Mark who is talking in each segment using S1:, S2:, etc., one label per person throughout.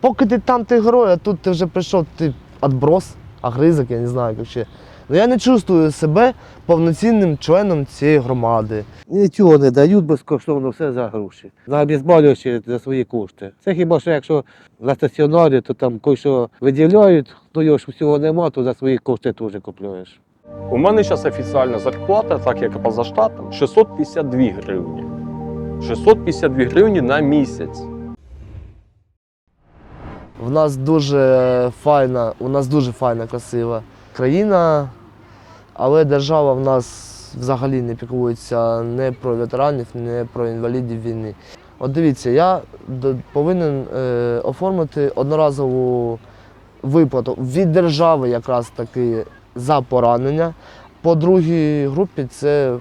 S1: Поки ти там, ти герой, а тут ти вже прийшов, ти отброс, агризок, я не знаю як ще. Ну я не чувствую себе повноцінним членом цієї громади.
S2: Нічого не дають безкоштовно, все за гроші. Обезболюючі за свої кошти. Це хіба що якщо на стаціонарі, то там кое-що виділяють, ну його ж всього нема, то за свої кошти теж купуєш.
S3: У мене зараз офіційна зарплата, так як поза штатом, 652 гривні. 652 гривні на місяць.
S1: В нас дуже файна, у нас дуже файна, красива країна, але держава в нас взагалі не піклується не про ветеранів, не про інвалідів війни. От дивіться, я повинен е, оформити одноразову виплату від держави якраз таки за поранення. По другій групі це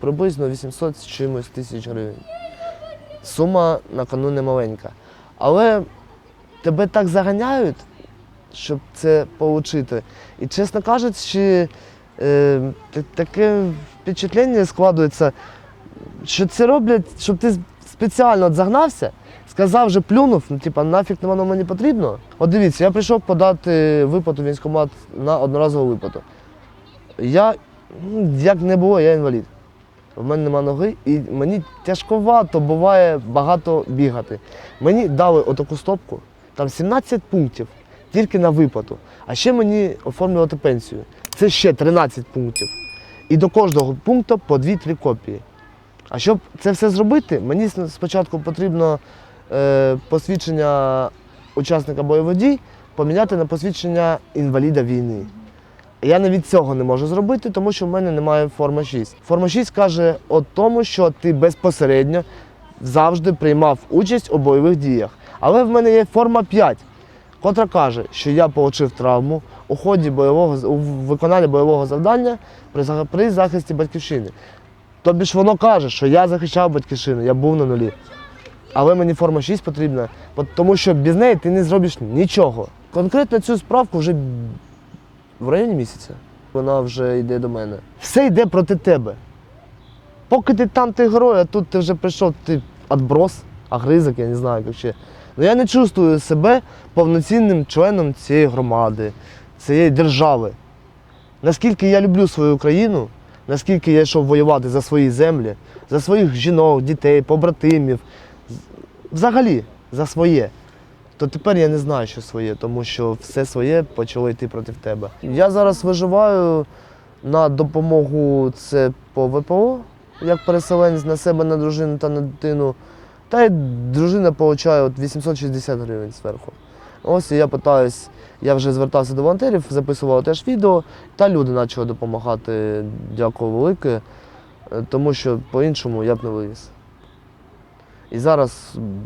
S1: приблизно 800 з чимось тисяч гривень. Сума на кону маленька. Але тебе так заганяють, щоб це отримати. І, чесно кажучи, е, таке впечатлення складується, що це роблять, щоб ти спеціально загнався, сказав, вже плюнув, ну типа нафіг воно мені потрібно. От дивіться, я прийшов подати виплату в військкомат на одноразову виплату. Я, ну, як не було, я інвалід. В мене нема ноги, і мені тяжковато буває багато бігати. Мені дали отаку стопку, там 17 пунктів тільки на виплату. А ще мені оформлювати пенсію. Це ще 13 пунктів. І до кожного пункту по 2-3 копії. А щоб це все зробити, мені спочатку потрібно е, посвідчення учасника бойових дій поміняти на посвідчення інваліда війни. Я навіть цього не можу зробити, тому що в мене немає форма 6. Форма 6 каже о тому, що ти безпосередньо завжди приймав участь у бойових діях. Але в мене є форма 5, котра каже, що я отримав травму у ході бойового у виконанні бойового завдання при захисті батьківщини. Тобі ж воно каже, що я захищав батьківщину, я був на нулі. Але мені форма 6 потрібна, тому що без неї ти не зробиш нічого. Конкретно цю справку вже в районі місяця. Вона вже йде до мене. Все йде проти тебе. Поки ти там, ти герой, а тут ти вже прийшов, ти отброс, агризок, я не знаю як ще. Ну я не чувствую себе повноцінним членом цієї громади, цієї держави. Наскільки я люблю свою країну, наскільки я йшов воювати за свої землі, за своїх жінок, дітей, побратимів, взагалі за своє, то тепер я не знаю, що своє, тому що все своє почало йти проти тебе. Я зараз виживаю на допомогу це по ВПО, як переселенець на себе, на дружину та на дитину. Та й дружина отримує от 860 гривень зверху. Ось я питаюсь, я вже звертався до волонтерів, записував теж відео, та люди почали допомагати. Дякую велике, е, тому що по-іншому я б не вивіз. І зараз, м,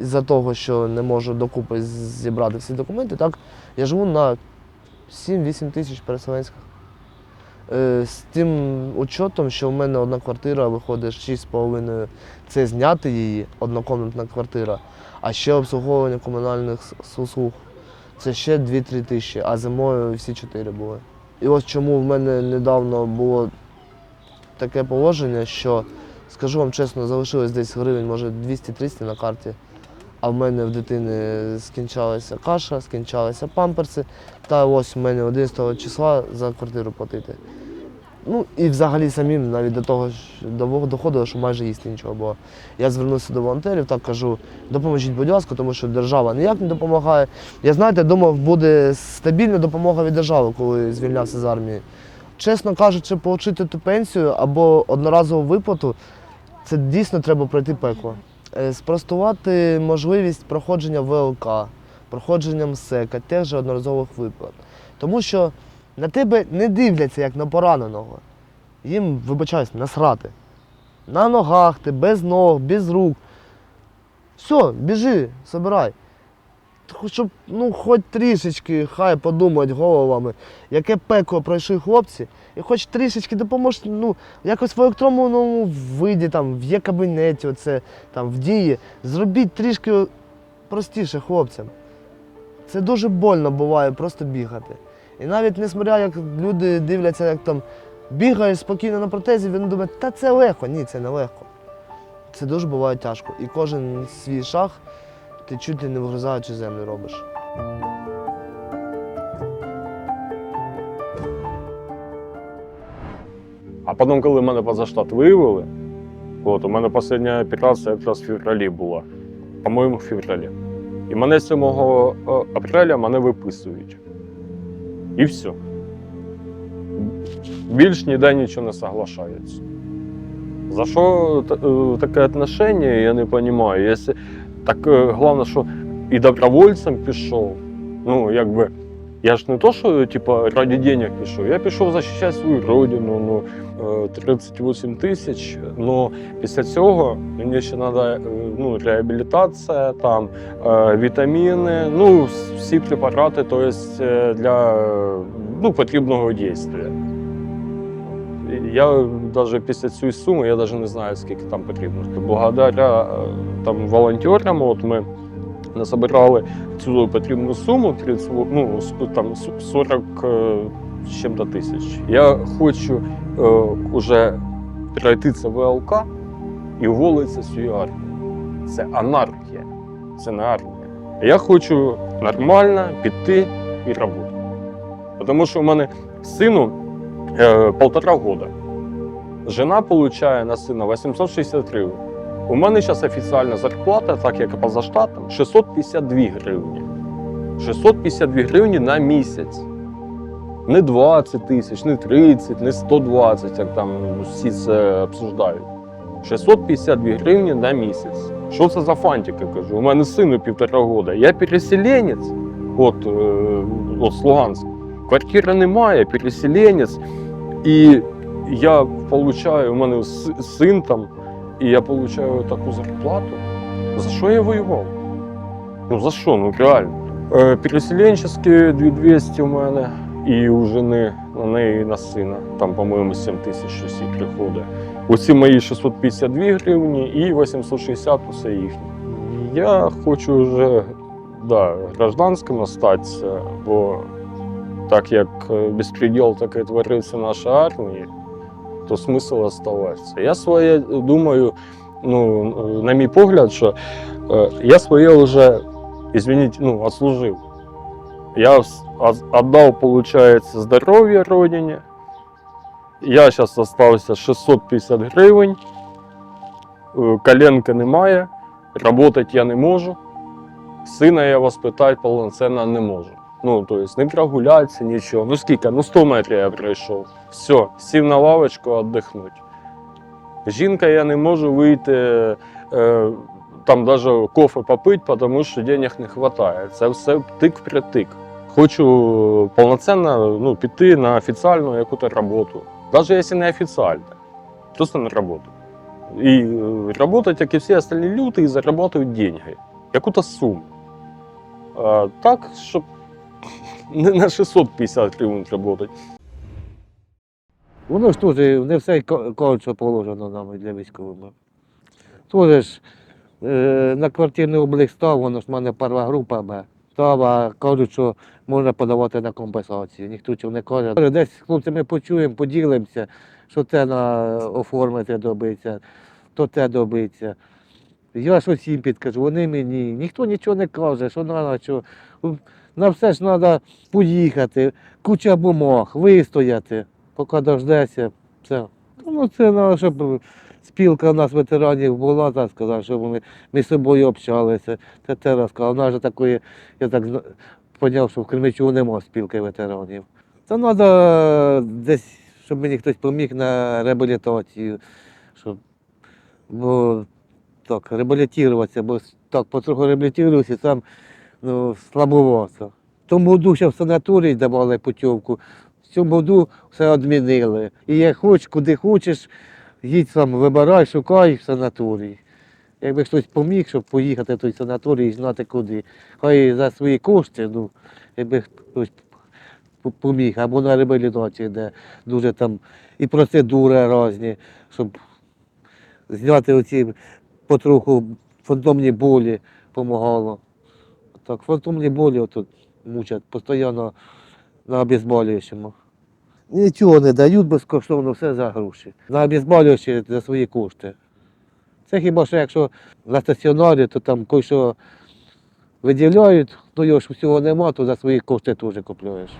S1: із-за того, що не можу докупи зібрати всі документи, так, я живу на 7-8 тисяч переселенських. Е, З тим учетом, що в мене одна квартира виходить 6,5, це зняти її, однокомнатна квартира, а ще обслуговування комунальних услуг. Це ще 2-3 тисячі, а зимою всі 4 були. І ось чому в мене недавно було таке положення, що, скажу вам чесно, залишилось десь гривень, може 200-300 на карті. А в мене в дитини скінчалася каша, скінчалися памперси. Та ось в мене 11 числа за квартиру платити. Ну і взагалі самим навіть до того ж до- доходило, що майже їсти нічого було. Я звернувся до волонтерів, так кажу, допоможіть, будь ласка, тому що держава ніяк не допомагає. Я знаєте, думав, буде стабільна допомога від держави, коли звільнявся з армії. Чесно кажучи, отримати ту пенсію або одноразову виплату, це дійсно треба пройти пекло. Е, Спростувати можливість проходження ВЛК, проходження МСЕКа, теж же одноразових виплат. Тому що на тебе не дивляться як на пораненого. Їм, вибачаюсь, насрати. На ногах ти, без ног, без рук. Все, біжи, собирай. Щоб ну, хоч трішечки хай подумають головами, яке пекло пройшли хлопці, і хоч трішечки допоможе, ну, якось в електронному виді, там, в є-кабінеті, оце, там, в дії, зробіть трішки простіше хлопцям. Це дуже больно буває просто бігати. І навіть несмотря, як люди дивляться, як там бігаєш спокійно на протезі, вони думають, та це легко. Ні, це не легко. Це дуже буває тяжко. І кожен свій шаг ти чуть ли не вгризаючи землю робиш.
S3: А потім, коли мене поза штат виявили, от, у мене остання операція якраз в февралі була, по-моєму, в февралі. І мене 7 е, апреля мене виписують. І все. Більш ніде нічого не соглашається. За що е, таке отношення, я не розумію. Так е, головне, що і добровольцем пішов. Ну, якби, я ж не то, що типа, ради денег пішов, я пішов захищати свою родину. Ну, е, 38 тисяч. Ну, після цього мені ще треба ну, реабілітація, там, е, вітаміни, ну, всі препарати то есть, е, для е, ну, потрібного дійства. Я навіть після цієї суми я навіть не знаю, скільки там потрібно. Благодаря е, там, волонтерам, от ми насобирали цю потрібну суму 30, ну, там, 40 е, з чим-то тисяч. Я хочу е, уже пройти це ВЛК і уволитися з цієї армії. Це анархія, це не армія. Я хочу нормально піти і працювати. Тому що у мене сину е, полтора года. Жена получає на сина 860 гривень. У мене зараз офіційна зарплата, так як поза штатом, 652 гривні. 652 гривні на місяць. Не 20 тисяч, не 30, не 120, як там всі це обсуждають. 652 гривні на місяць. Що це за фантики, кажу? У мене сину півтора года. Я переселенець, от, е, от з Квартири немає, переселенець. І я получаю, у мене син там, і я получаю таку зарплату. За що я воював? Ну за що? Ну реально. Е, переселенчеські 2200 у мене і у жени на неї і на сина. Там, по-моєму, 7 тисяч щось приходить. Оці мої 652 гривні і 860 усе їхнє. Я хочу вже да, гражданським остатися, бо так як е, безпреділ таке творився в нашій армії, то смисл оставатися. Я своє думаю, ну, на мій погляд, що е, я своє вже, извините, ну, отслужив. Я от- получается, здоров'я родині. Я зараз залишився 650 гривень. Е, Коленки немає, працювати я не можу. Сина я воспитати повноцінно не можу. Ну, то есть не прогулятися, нічого. Ну скільки? Ну 100 метрів я пройшов. Все, сів на лавочку віддихнути. Жінка я не можу вийти, е, там навіть кофе попити, тому що денег не вистачає. Це все тик-притик. Хочу повноцінно ну, піти на офіційну якусь роботу. Навіть якщо не офіційно, просто на роботу. І е, працювати, як і всі остальні люди, і заробляти деньги. Якусь суму. А, так, щоб не на 650 гривень працювати.
S2: Воно ж теж не все що положено нам для військових. Теж ж е, на квартирний облік став, воно ж в мене перша група Б. Став, а кажуть, що можна подавати на компенсацію. Ніхто цього не каже. Десь хлопці ми почуємо, поділимося, що це на оформити добиться, то те добиться. Я щось їм підкажу, вони мені. Ніхто нічого не каже, що треба, що на все ж треба поїхати, куча бумаг, вистояти, поки дождешся. Все. Ну, це треба, щоб спілка у нас ветеранів була, так сказати, щоб ми між собою общалися. Це те розказав. У нас же такої, я так поняв, що в Кремічу немає спілки ветеранів. Це треба десь, щоб мені хтось поміг на реабілітацію, щоб бо, так, реабілітуватися, бо так потроху реабілітуюся, сам ну, слабовато. Тому году в санаторії давали путівку, в цьому году все відмінили. І як хоч, куди хочеш, їдь сам, вибирай, шукай в санаторій. Якби хтось поміг, щоб поїхати в той санаторій і знати куди. Хай за свої кошти, ну, якби хтось поміг, або на реабілітації, де дуже там і процедури різні, щоб зняти оці потроху фантомні болі допомагало. Так, фантомні болі тут мучать постійно на обезболюючому. Нічого не дають безкоштовно, все за гроші. На обезболюючі за свої кошти. Це хіба що якщо на стаціонарі, то там кое-що виділяють, ну його ж всього нема, то за свої кошти теж купуєш.